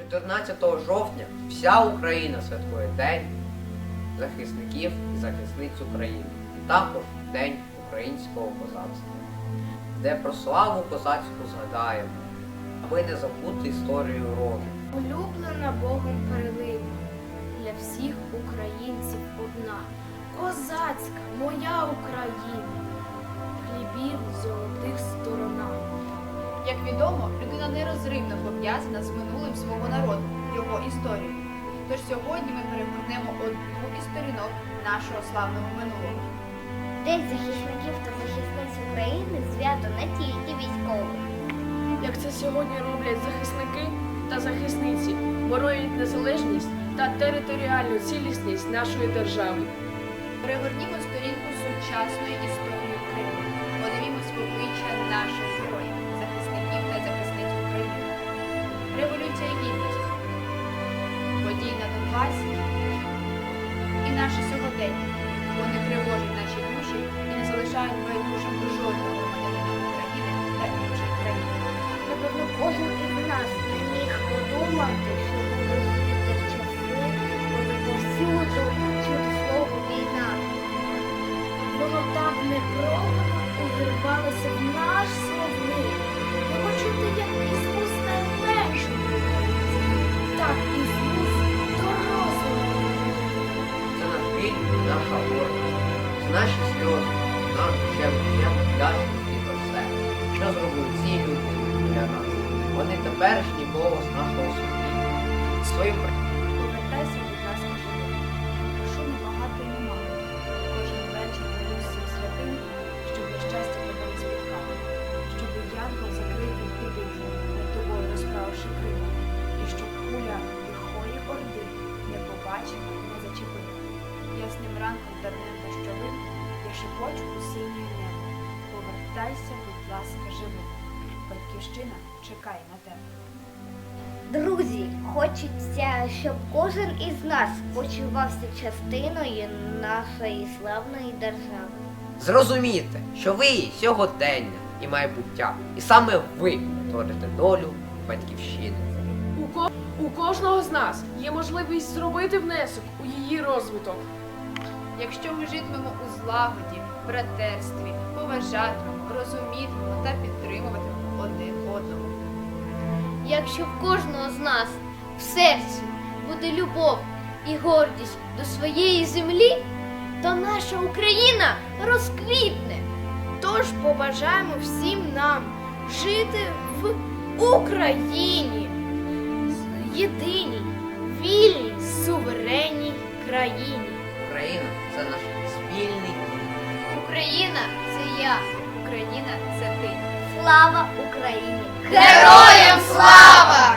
14 жовтня вся Україна святкує День захисників і захисниць України. Також День українського козацтва, де про славу козацьку згадаємо, аби не забути історію роду. Улюблена Богом перлина для всіх українців одна. Козацька моя Україна, хлібів золотих сторона. Як відомо, людина нерозривно пов'язана з минулим свого народу, його історією. Тож сьогодні ми перегорнемо одну із сторінок нашого славного минулого. День захисників та захисниць України свято не тільки військових. як це сьогодні роблять захисники та захисниці, боронять незалежність та територіальну цілісність нашої держави. Перегорнімо сторінку сучасної історії України. Подивімось в обличчя наших так непрохано увірвалося в наш як із вуст найменшого українця, так і з вуст дорослого. Це наш біль, наша гордість, це наші сльози, наш чим вдячності за все, що зробили ці для нас. Вони теперішній голос нашого суспільства. Своїм я шепочу у синє небо. Повертайся, будь ласка, живим. Батьківщина чекає на тебе. Друзі, хочеться, щоб кожен із нас почувався частиною нашої славної держави. Зрозумійте, що ви сьогодення і майбуття, і саме ви творите долю батьківщини. У, ко- у кожного з нас є можливість зробити внесок у її розвиток. Якщо ми житимемо у злагоді, братерстві, поважатимемо, розумітимемо та підтримуватимемо один одного. Якщо в кожного з нас в серці буде любов і гордість до своєї землі, то наша Україна розквітне. Тож побажаємо всім нам жити в Україні, єдиній, вільній, суверенній країні. Україна це наш. Україна це я, Україна це ти. Слава Україні! Героям слава!